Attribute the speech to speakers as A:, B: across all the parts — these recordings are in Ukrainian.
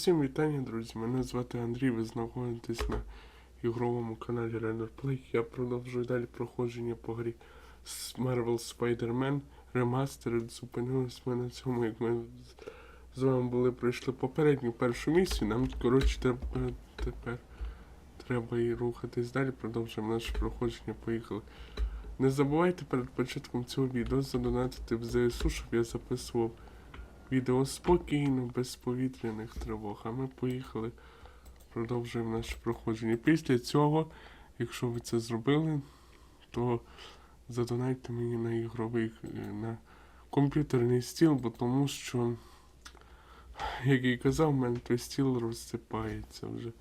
A: всім вітання, друзі. Мене звати Андрій, ви знаходитесь на ігровому каналі Render Play. Я продовжую далі проходження по грі з Marvel Spider-Man Remastered. Зупинились ми на цьому, як ми з- вами були пройшли попередню першу місію. Нам, коротше, треба тепер треба і рухатись далі. Продовжуємо наше проходження. Поїхали. Не забувайте перед початком цього відео задонатити в ЗСУ, щоб я записував відео спокійно, без повітряних тривог. А ми поїхали. Продовжуємо наше проходження. Після цього, якщо ви це зробили, то задонайте мені на ігровий е, на комп'ютерний стіл, бо тому що, як і казав, в мене той стіл розсипається вже.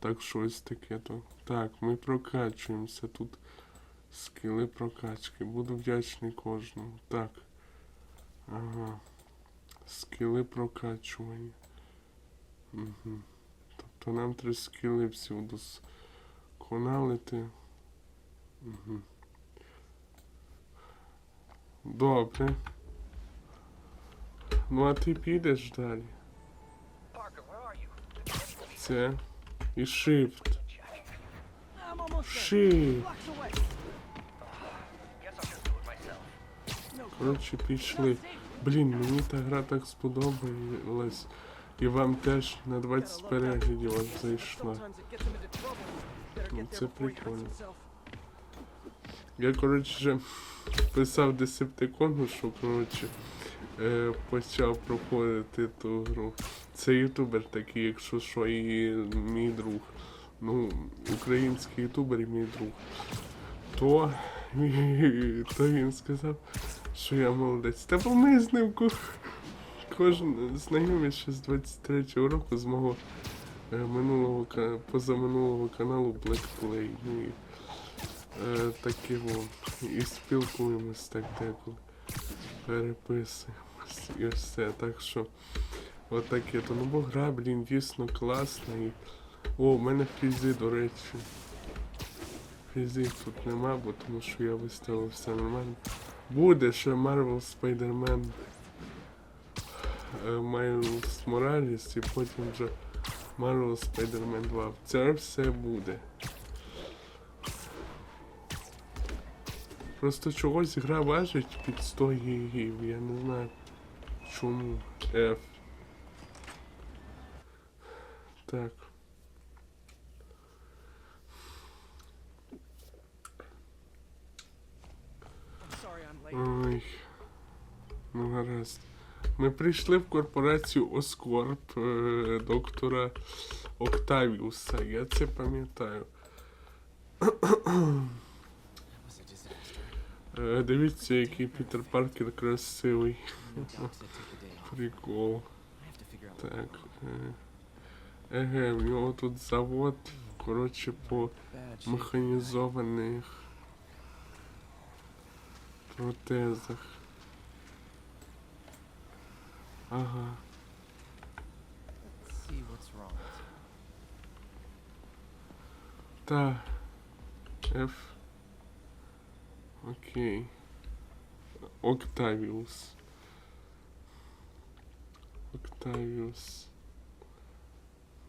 A: Так що ось таке то. Так, ми прокачуємося тут. Скіли прокачки. Буду вдячний кожному. Так. Ага. Скіли прокачування. Угу. Тобто нам три скіли всі удосконалити. Угу. Добре. Ну а ти підеш далі. Це. І shift. Shift. Коротше, пішли. Блін, мені та гра так сподобалась. І вам теж на 20 переглядів аж зайшла. Ну, це прикольно. Я, коротше, писав Десептикону, що, коротше, е, почав проходити ту гру. Це ютубер такий, якщо що, і мій друг. Ну, український ютубер і мій друг. То, то він сказав, що я молодець. Та бо ми з ним ко- кожен знайомі ще з 23-го року з мого е, минулого позаминулого каналу Black Play. І, е, такі во. І спілкуємось так деколи. Переписуємось і все. Так що отаке то. Ну бо гра, блін, дійсно класна і. О, в мене фрізи, до речі. Фрізів тут нема, бо тому що я виставив все нормально. Буде ще Marvel Spider-Man е, Miles Morales і потім вже Marvel Spider-Man 2. Це все буде. Просто чогось гра важить під 100 гігів, я не знаю чому. F. Так. Ой. Ну гаразд. Ми прийшли в корпорацію Оскорб е, доктора Октавіуса. Я це пам'ятаю. Е, Дивіться, який Пітер Паркер красивий. Прикол. Так. е, Еге, в нього тут завод, коротше, по механізованих протезах. Ага.
B: Let's see what's wrong.
A: Та. F. Окей. Октавіус. Октавіус.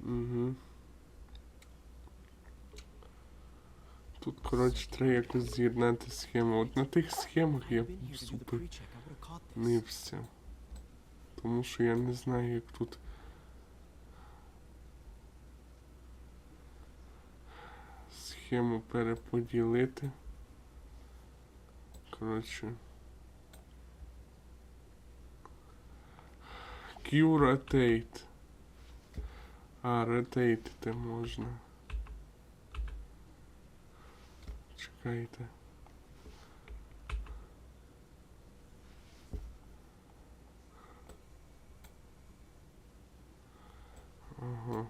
A: Угу. Тут, коротше, треба якось з'єднати схему. От на тих схемах я супер нився. Тому що я не знаю, як тут. Схему переподілити. Коротше. Q rotate. А, ротейтити можна. Чекайте. Ага.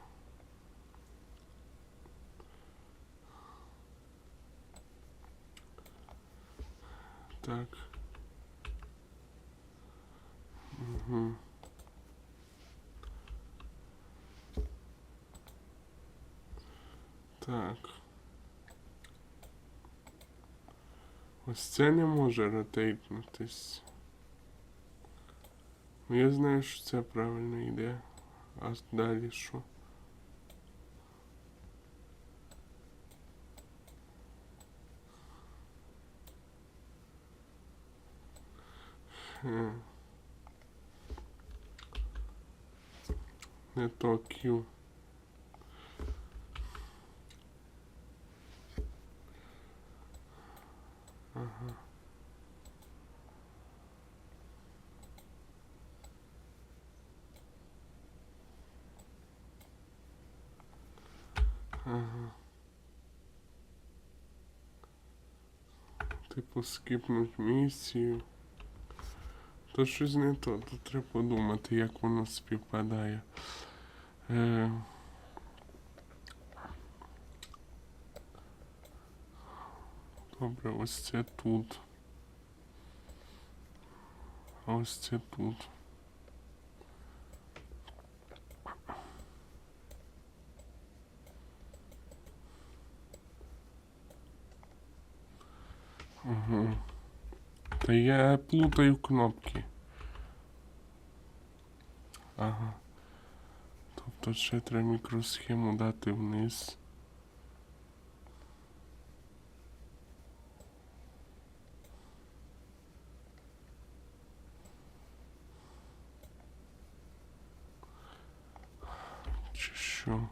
A: Так. Угу. Так. Ось це не може ротейтнутись. Ну, я знаю, що це правильна ідея. А далі що? Не то Q. Скипнуть місію. То щось не то, тут треба подумати, як воно співпадає. Е... Добре, ось це тут. Ось це тут. Угу. Та я плутаю кнопки. Ага. Тобто ще треба мікросхему дати вниз. Чи що?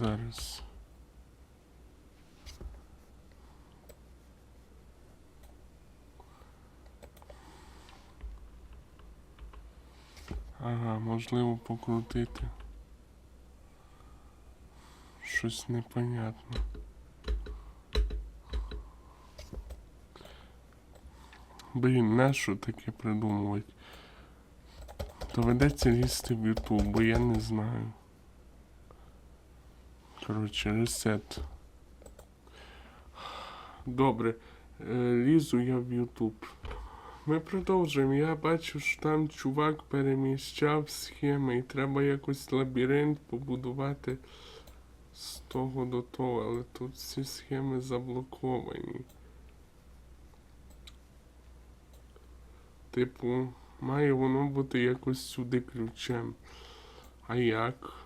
A: Зараз. Ага, можливо покрутити. Щось непонятне. Блін, нащо таке придумувати? Доведеться лізти в YouTube, бо я не знаю. Коротше, ресет. Добре. Е, Лізу я в Ютуб. Ми продовжуємо. Я бачу, що там чувак переміщав схеми і треба якось лабіринт побудувати з того до того, але тут всі схеми заблоковані. Типу, має воно бути якось сюди ключем. А як?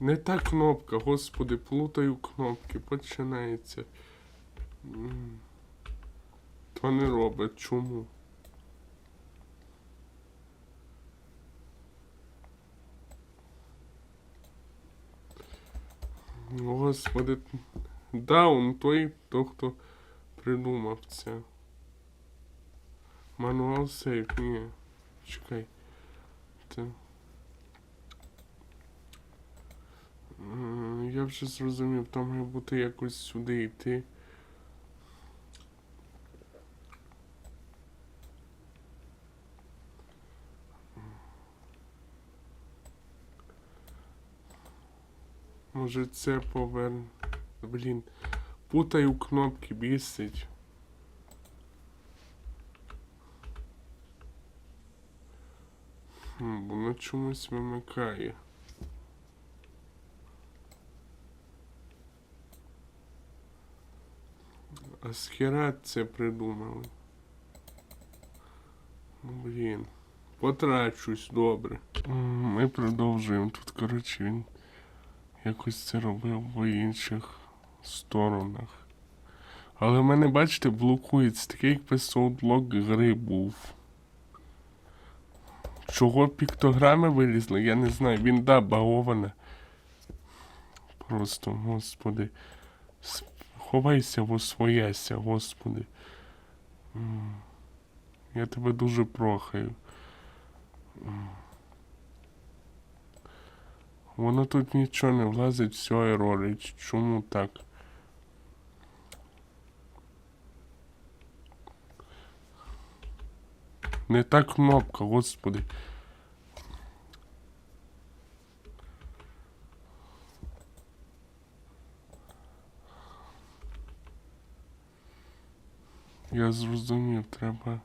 A: Не та кнопка, господи, плутаю кнопки, починається. То не робить. Чому? Господи. Даун той, то, хто придумав це. Мануал сейф, ні. Чекай. Це. Я вже зрозумів, там має бути якось сюди йти. Може це поверн. Блін. Путаю кнопки, бісить. Воно чомусь вимикає. А з це придумали? Ну, блін. Потрачусь, добре. Ми продовжуємо. Тут, коротше, він якось це робив в інших сторонах. Але в мене, бачите, блокується. Такий якби соутлог гри був. Чого піктограми вилізли, я не знаю. Він да, баговане. Просто, господи. Ховайся во своєся, господи. Я тебе дуже прохаю. Воно тут нічого не влазить, все ерорить. Чому так? Не та кнопка, господи. Я зрозумів, треба.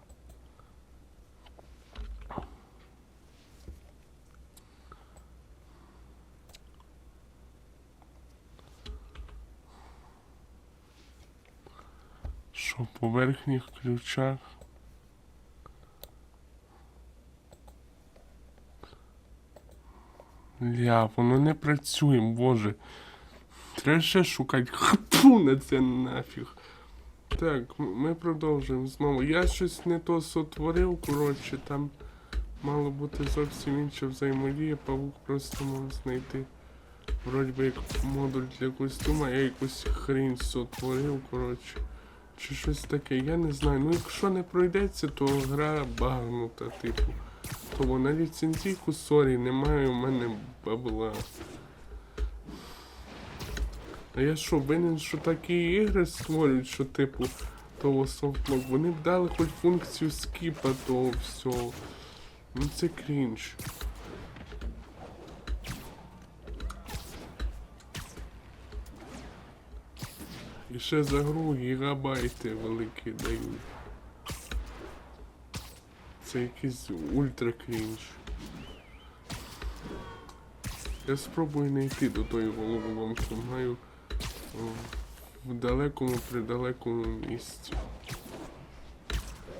A: Що по верхніх ключах? Ля, воно не працює, боже. Треба ще шукати хапу на це нафіг. Так, ми продовжуємо знову. Я щось не то сотворив, коротше, там мало бути зовсім інша взаємодія. Павук просто мав знайти. Вроді би як модуль для костюма, я якусь хрінь сотворив, коротше. Чи щось таке, я не знаю. Ну якщо не пройдеться, то гра багнута, типу. Тому на ліцензійку, сорі, немає у мене бабла. А я що, винен, що такі ігри створюють, що типу того софтлок. Вони дали хоч функцію скіпа того всього. Ну це крінж. І ще за гру гігабайти великі дають. Це якийсь ультра крінж. Я спробую не йти до тої головоломки. Маю в далекому придалекому місці.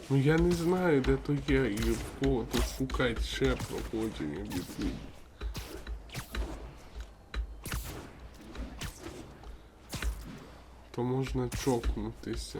A: Ну я не знаю, де то є і в кого то шукати ще проходження від То можна чокнутися.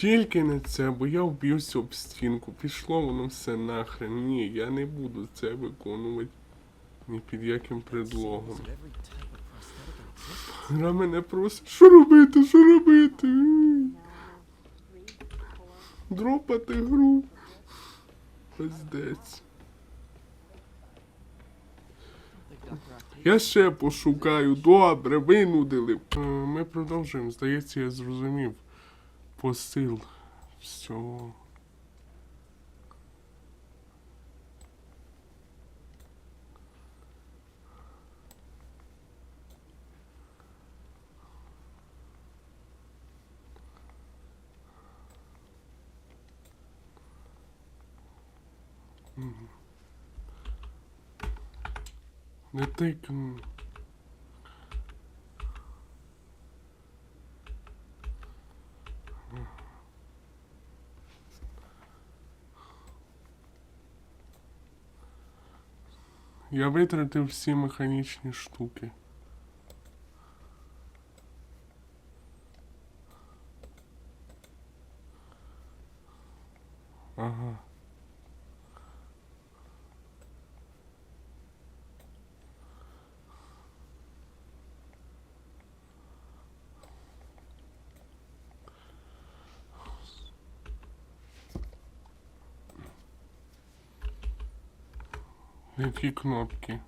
A: Тільки не це, бо я вб'юся об стінку. Пішло воно все нахрен. Ні, я не буду це виконувати ні під яким предлогом. Гра мене просить, що робити, що робити? Дропати гру. Пиздець. Я ще пошукаю. Добре, винудили. Е, Ми продовжуємо. Здається, я зрозумів посил всього. Мгм. Не тикну. Я витратив всі механічні штуки. Ага. Які кнопки?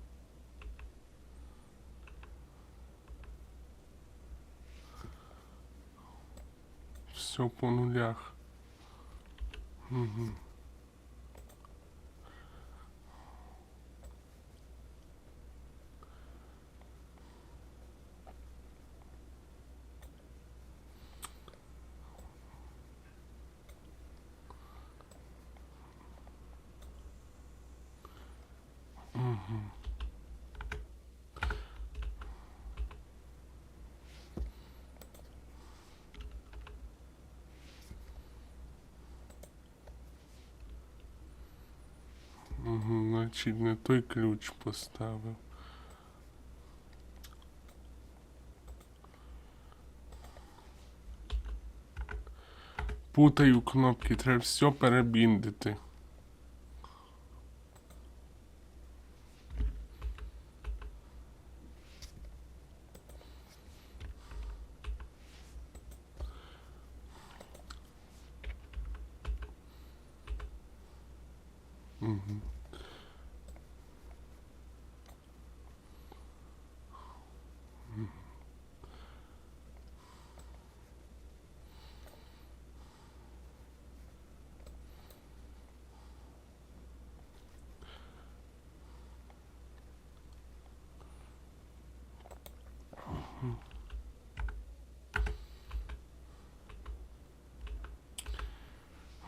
A: Все по нулях. Угу. Угу, значить не той ключ поставив. Путаю кнопки, треба все перебіндити. Угу.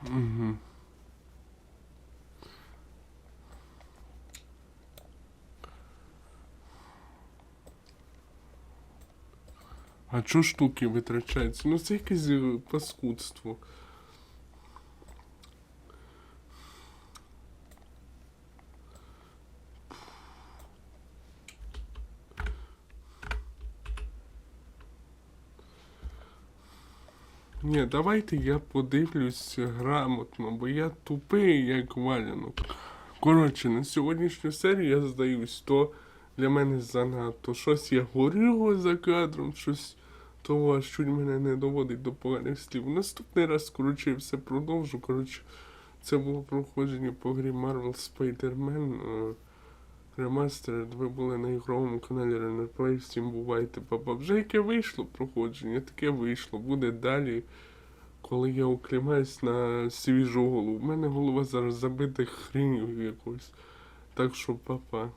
A: Угу. А чо штуки витрачаються? Ну це якесь е, паскудство. Ні, давайте я подивлюсь грамотно, бо я тупий, як валянок. Коротше, на сьогоднішню серію я здаюсь, то для мене занадто. Щось я горю за кадром, щось аж чуть мене не доводить до поганих слів. Наступний раз, коротше, я все продовжу. Коротше, це було проходження по грі Marvel Spider-Man. е, Remastered. Ви були на ігровому каналі Runner Play. Всім бувайте, папа. Вже яке вийшло проходження, таке вийшло. Буде далі, коли я оклімаюсь на свіжу голову. У мене голова зараз забита хрінью якоюсь. Так що, папа.